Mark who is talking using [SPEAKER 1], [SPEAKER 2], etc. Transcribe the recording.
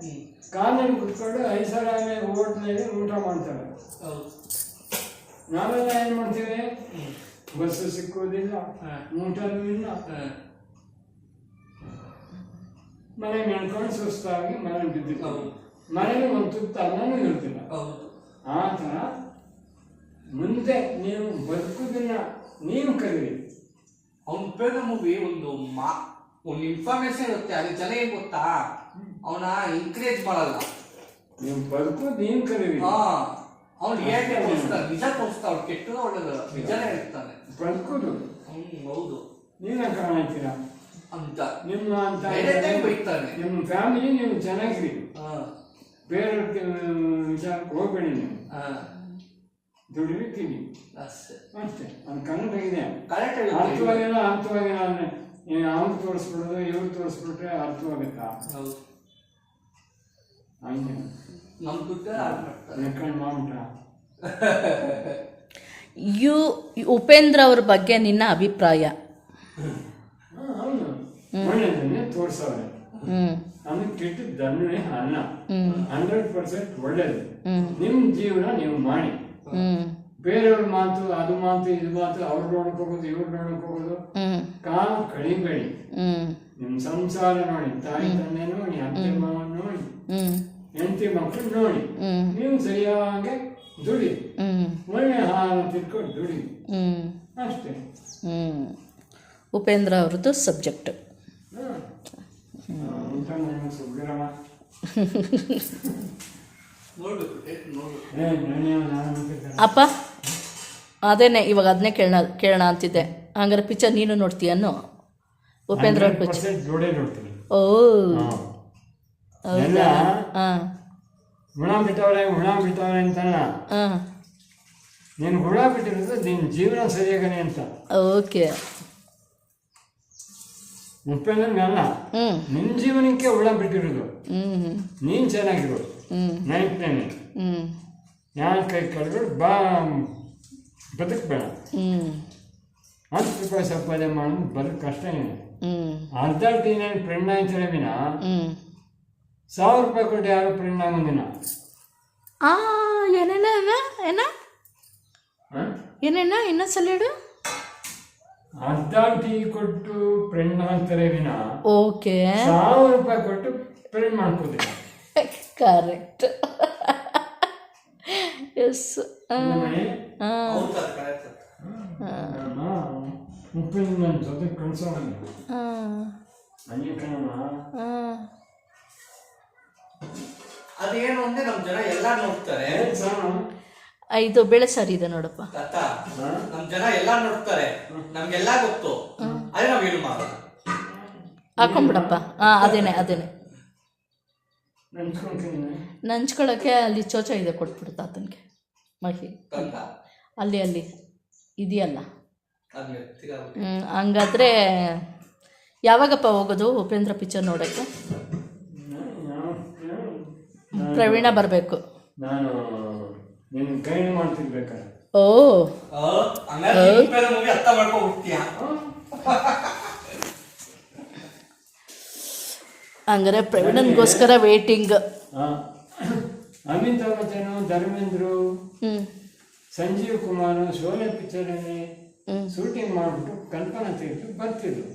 [SPEAKER 1] ಹ್ಮ್
[SPEAKER 2] ಕುತ್ಕೊಂಡು ಕುತ್ಕೊಂಡು ಐಷಾರಾಮಿ ಹೋಟ್ಲಲ್ಲಿ ಊಟ ಮಾಡ್ತಾರೆ. ನಾವೆಲ್ಲ ಏನು ಮಾಡ್ತೀವಿ?
[SPEAKER 1] ಬಸ್
[SPEAKER 2] ಬಸ್ಸು
[SPEAKER 1] ಸಿಕ್ಕೋದಿಲ್ಲ.
[SPEAKER 2] ಊಟನೂ ಇಲ್ಲ. ಮನೆ ಮೆಣ್ಕೊಂಡು ಸುಸ್ತಾಗಿ ಮನೆ
[SPEAKER 1] ಹೌದು.
[SPEAKER 2] ಮನೆಗೆ ಒಂದು ತುತ್ತ ಅನ್ನನೂ ಇರ್ತಿಲ್ಲ
[SPEAKER 1] ಹೌದು
[SPEAKER 2] ಆ ಥರ ಮುಂದೆ ನೀವು ಬದುಕುದನ್ನ ನೀವು ಕರೀರಿ.
[SPEAKER 1] ಅವ್ನ ಪೇದ ಮೂವಿ ಒಂದು ಮಾ ಒಂದು ಇನ್ಫಾರ್ಮೇಶನ್ ಇರುತ್ತೆ ಅದು ಜನ ಏನ್ ಗೊತ್ತಾ ಅವನ ಎಂಕರೇಜ್ ಮಾಡಲ್ಲ.
[SPEAKER 2] ನೀವು ಬದುಕುದು ನೀವು ಕರಿವಿ
[SPEAKER 1] ಹಾ ಅವ್ನು ಹೇಗೆ ತೋರಿಸ್ತಾನೆ ನಿಜ ತೋರಿಸ್ತಾ ಅವ್ನು ಕೆಟ್ಟದ ಒಳ್ಳೇದು ನಿಜನೇ ಹೇಳ್ತಾನೆ.
[SPEAKER 2] ಬದುಕುದು
[SPEAKER 1] ಹ್ಮ್ ಹೌದು.
[SPEAKER 2] ನೀವೇ ಕಾಣ್ತೀರಾ
[SPEAKER 1] ಅಂತ.
[SPEAKER 2] ನಿಮ್ಮ ಅಂತ
[SPEAKER 1] ಬೈತಾನೆ.
[SPEAKER 2] ನಿಮ್ಮ ಫ್ಯಾಮಿಲಿ ನೀವು ಚೆನ್ನಾಗಿರಿ.
[SPEAKER 1] ಹಾ.
[SPEAKER 2] ಬೇರೆಯವ್ರ ವಿಚಾರಕ್ಕೆ ಹೋಗ್ಬೇಡಿ ನೀವು. ತಿನ್ನಿ
[SPEAKER 1] ಅಷ್ಟೇ.
[SPEAKER 2] ಅದು ಕನ್ನಡ ಇದೆ.
[SPEAKER 1] ಕರೆಕ್ಟ್
[SPEAKER 2] ಅರ್ಥವಾಗಿಲ್ಲ ಅರ್ಥವಾಗಿಲ್ಲ ನಾನು ಅವ್ನು ತೋರಿಸ್ಬಿಡೋದು ಇವ್ರು ತೋರಿಸ್ಬಿಟ್ರೆ ಅರ್ಥವಾಗುತ್ತಾ?
[SPEAKER 1] ಹೌದು.
[SPEAKER 2] ಹಂಗೆ
[SPEAKER 1] ದುಡ್ಡು
[SPEAKER 3] ಯು ಉಪೇಂದ್ರ ಅವ್ರ ಬಗ್ಗೆ ನಿನ್ನ ಅಭಿಪ್ರಾಯ.
[SPEAKER 2] ಒಳ್ಳೆದನ್ನೇ ತೋರ್ಸವ್ರೆ.
[SPEAKER 3] ಹ್ಮ್.
[SPEAKER 2] ನಮಗೆ ಅಲ್ಲ ಹಂಡ್ರೆಡ್ ಪರ್ಸೆಂಟ್ ಒಳ್ಳೇದು. ನಿಮ್ಮ ಜೀವನ ನೀವು ಮಾಡಿ.
[SPEAKER 3] ಹ್ಮ್.
[SPEAKER 2] ಬೇರೆಯವ್ರ ಮಾತು ಅದು ಮಾತು ಇದು ಮಾತು ಅವ್ರ ನೋಡಕ್ ಹೋಗೋದು ಇವ್ರ ನೋಡಕ್ ಹೋಗೋದು. ಕಾಲ ಕಳಿಬೇಡಿ
[SPEAKER 3] ನಿಮ್
[SPEAKER 2] ನಿಮ್ಮ ಸಂಸಾರ ನೋಡಿ ತಾಯಿ ತಂದೆ ನೋಡಿ ಅತ್ತೆ ಮಾವ ನೋಡಿ ಹೆಂಡತಿ ಮಕ್ಕಳು ನೋಡಿ. ನೀವು ಸರಿಯಾಗಿ ದುಡಿ. ಒಳ್ಳೆ ಆಹಾರ ತಿಳ್ಕೊಂಡು ದುಡಿ. ಅಷ್ಟೇ.
[SPEAKER 3] ಉಪೇಂದ್ರ ಅವ್ರದ್ದು ಸಬ್ಜೆಕ್ಟ್. ಅಪ್ಪ? ಅದೇನೆ ಇವಾಗ ಅದನ್ನೇ ಕೇಳೋಣ ಕೇಳೋಣ ಅಂತಿದ್ದೆ. ಹಂಗಾರೆ ಪಿಕ್ಚರ್ ನೀನು ನೋಡ್ತೀಯನ್ನು ಉಪೇಂದ್ರ ಅವ್ರ ಪಿಕ್ಚರ್
[SPEAKER 2] 100% ನೋಡ್ತೀನಿ.
[SPEAKER 3] ಓ.
[SPEAKER 2] ಹಾ. ಎಲ್ಲ
[SPEAKER 3] ಹಾಂ.
[SPEAKER 2] ಹುಣ ಬಿಟ್ಟವ್ರೆ ಹುಣ ಬಿಟ್ಟವ್ರೆ ಅಂತಲ್ಲ
[SPEAKER 3] ಹಾಂ.
[SPEAKER 2] ನೀನು ಹುಳ ಬಿಟ್ಟಿರೋದು ನಿನ್ನ ಜೀವನ ಸರಿಯಾಗನೆ ಅಂತ.
[SPEAKER 3] ಓಕೆ.
[SPEAKER 2] ಮುಪ್ಪೇನಲ್ಲ
[SPEAKER 3] ಹ್ಞೂ
[SPEAKER 2] ನಿನ್ನ ಜೀವನಕ್ಕೆ ಹುಳ ಬಿಟ್ಟಿರೋದು ನೀನು ಚೆನ್ನಾಗಿರೋದು.
[SPEAKER 3] ಹ್ಞೂ
[SPEAKER 2] ಯಾರ ಕೈ ಕಳೆದ್ರು ಬಾ ಬದುಕಬೇಡ
[SPEAKER 3] ಹ್ಞೂ
[SPEAKER 2] ಹತ್ತು ರೂಪಾಯಿ ಸಂಪಾದನೆ ಮಾಡೋದು ಬದುಕು ಕಷ್ಟ ಏನು
[SPEAKER 3] ಹ್ಞೂ
[SPEAKER 2] ಅರ್ಧ ಟೀನೇನು ಫ್ರೆಂಡ್ ಆಯ್ತಾರೆ ವಿನ
[SPEAKER 3] ಹ್ಞೂ
[SPEAKER 2] ಸಾವಿರ ರೂಪಾಯಿ ಕೊಟ್ಟು ಯಾರು ಫ್ರೆಂಡ್ ಆಗೋದಿನ
[SPEAKER 3] ಆ ಏನೇನ ಏನ ಏನೇನ ಇನ್ನೊಂದ್ಸಲ ಹೇಳು
[SPEAKER 2] ಅರ್ಧ ಟೀ ಕೊಟ್ಟು ಫ್ರೆಂಡ್ ಆಗ್ತಾರೆ ವಿನ
[SPEAKER 3] ಓಕೆ
[SPEAKER 2] ಸಾವಿರ ರೂಪಾಯಿ ಕೊಟ್ಟು ಫ್ರೆಂಡ್ ಮಾಡ್ಕೋದಿಲ್ಲ
[SPEAKER 3] ಕರೆಕ್ಟ್ ಎಸ್
[SPEAKER 2] ನನ್ನ ಜೊತೆ ಕಳ್ಸೋಣ
[SPEAKER 3] ಹಾಂ
[SPEAKER 2] ಹಂಗೆ ಕಣಮ್ಮ.
[SPEAKER 3] ಹಾಂ
[SPEAKER 1] ಅದೇನು ಅಂದ್ರೆ ನಮ್ ಜನ ಎಲ್ಲಾ ನೋಡ್ತಾರೆ.
[SPEAKER 2] ಏನ್ ಸಾಣ
[SPEAKER 3] ಇದು ಬೆಳೆ ಸರಿ ಇದೆ ನೋಡಪ್ಪ.
[SPEAKER 1] ತಾತ ನಮ್ ಜನ ಎಲ್ಲ ನೋಡ್ತಾರೆ. ನಮ್ಗೆಲ್ಲ ಗೊತ್ತು. ಅದೇ ನಾವ್ ಏನು
[SPEAKER 3] ಹಾಕೊಂಬಿಡಪ್ಪ. ಹಾಂ ಅದೇನೆ ಅದೇನೆ.
[SPEAKER 2] ನಂಚ್ಕೊಳಕ್ಕೆ
[SPEAKER 3] ನಂಚ್ಕೊಳ್ಳೋಕ್ಕೆ ಅಲ್ಲಿ ಚೋಚ ಇದೆ ಕೊಟ್ಬಿಡುತ್ತ ತಾತನಿಗೆ. ಮಹಿ ಅಲ್ಲಿ ಅಲ್ಲಿ. ಇದೆಯಲ್ಲ. ಹಂಗಾದ್ರೆ ಯಾವಾಗಪ್ಪ ಹೋಗೋದು ಉಪೇಂದ್ರ ಪಿಕ್ಚರ್ ನೋಡೋಕ್ಕೆ? ಪ್ರವೀಣ ಬರಬೇಕು. ಓ. ಹಂಗಾರೆ ಪ್ರವೀಣನ್ಗೋಸ್ಕರ ವೇಟಿಂಗ್
[SPEAKER 2] ಅಮಿತಾಬ್ ಬಚ್ಚನು ಧರ್ಮೇಂದ್ರು ಸಂಜೀವ್ ಕುಮಾರ್ ಶೋಲೆ ಪಿಕ್ಚರಲ್ಲಿ
[SPEAKER 3] ಹ್ಞೂ
[SPEAKER 2] ಶೂಟಿಂಗ್ ಮಾಡ್ಬಿಟ್ಟು ಕಲ್ಪನಾ ತೆಗೆದು ಬರ್ತಿದ್ರು.